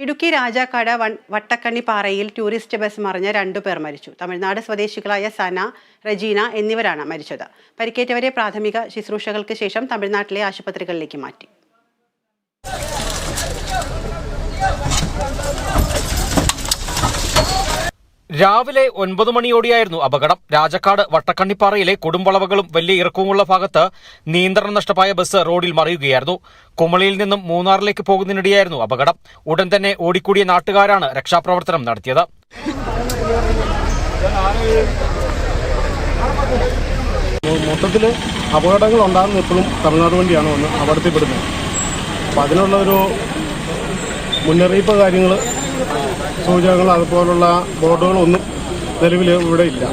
Idukki Rajakkad one- Vattakkanni പാറയിൽ tourist bus മറിഞ്ഞ രണ്ടു പേർ മരിച്ചു. തമിഴ്നാട് സ്വദേശികളായ സന റജീന എന്നിവരാണ് മരിച്ചത്. പരിക്കേറ്റവരെ പ്രാഥമിക ശുശ്രൂഷകൾക്ക് ശേഷം തമിഴ്നാട്ടിലെ ആശുപത്രികളിലേക്ക് മാറ്റി. രാവിലെ ഒൻപത് മണിയോടെയായിരുന്നു അപകടം. രാജക്കാട് വട്ടക്കണ്ണിപ്പാറയിലെ കൊടുംവളവുകളും വലിയ ഇറക്കവുമുള്ള ഭാഗത്ത് നിയന്ത്രണം നഷ്ടമായ ബസ് റോഡിൽ മറിയുകയായിരുന്നു. കുമളിയിൽ നിന്നും മൂന്നാറിലേക്ക് പോകുന്നതിനിടെയായിരുന്നു അപകടം. ഉടൻ തന്നെ ഓടിക്കൂടിയ നാട്ടുകാരാണ് രക്ഷാപ്രവർത്തനം നടത്തിയത്. മൊത്തത്തിൽ അപകടങ്ങൾ ഉണ്ടാകുന്ന എപ്പോഴും തമിഴ്നാട് വണ്ടിയാണ് വന്ന് അപകടത്തിൽപ്പെടുന്നത്. അപ്പോൾ അതിനുള്ള ഒരു മുന്നറിയിപ്പ് കാര്യങ്ങൾ സൂചകങ്ങൾ അതുപോലുള്ള ബോർഡുകളൊന്നും നിലവിൽ ഇവിടെ ഇല്ല.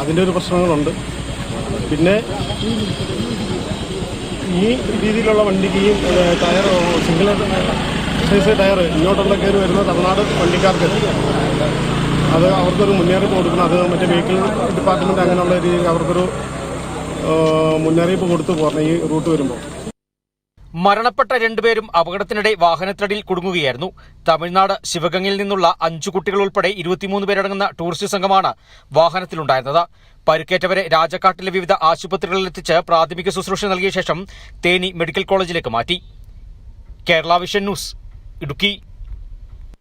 അതിന്റെ ഒരു പ്രശ്നങ്ങളുണ്ട്. പിന്നെ ഈ രീതിയിലുള്ള വണ്ടിക്ക് ഈ ടയർ സിംഗിൾ സൈസ് ടയർ ഇങ്ങോട്ടുള്ള കയറി വരുന്ന തമിഴ്നാട് വണ്ടിക്കാർക്ക് അത് അവർക്കൊരു മുന്നറിയിപ്പ് കൊടുക്കണം. അത് മറ്റേ വെഹിക്കിൾ ഡിപ്പാർട്ട്മെന്റ് അങ്ങനെയുള്ള രീതിയിൽ അവർക്കൊരു മുന്നറിയിപ്പ് കൊടുത്തു പോരണം ഈ റൂട്ട് വരുമ്പോൾ മരണപ്പെട്ട രണ്ടുപേരും അപകടത്തിനിടെ വാഹനത്തിനടിയിൽ കുടുങ്ങുകയായിരുന്നു. തമിഴ്നാട് ശിവഗംഗയിൽ നിന്നുള്ള അഞ്ചു കുട്ടികൾ ഉൾപ്പെടെ ഇരുപത്തിമൂന്ന് പേരടങ്ങുന്ന ടൂറിസ്റ്റ് സംഘമാണ് വാഹനത്തിലുണ്ടായിരുന്നത്. പരിക്കേറ്റവരെ രാജക്കാട്ടിലെ വിവിധ ആശുപത്രികളിലെത്തിച്ച് പ്രാഥമിക ശുശ്രൂഷ നൽകിയ ശേഷം തേനി മെഡിക്കൽ കോളേജിലേക്ക് മാറ്റി. Kerala vision news Idukki.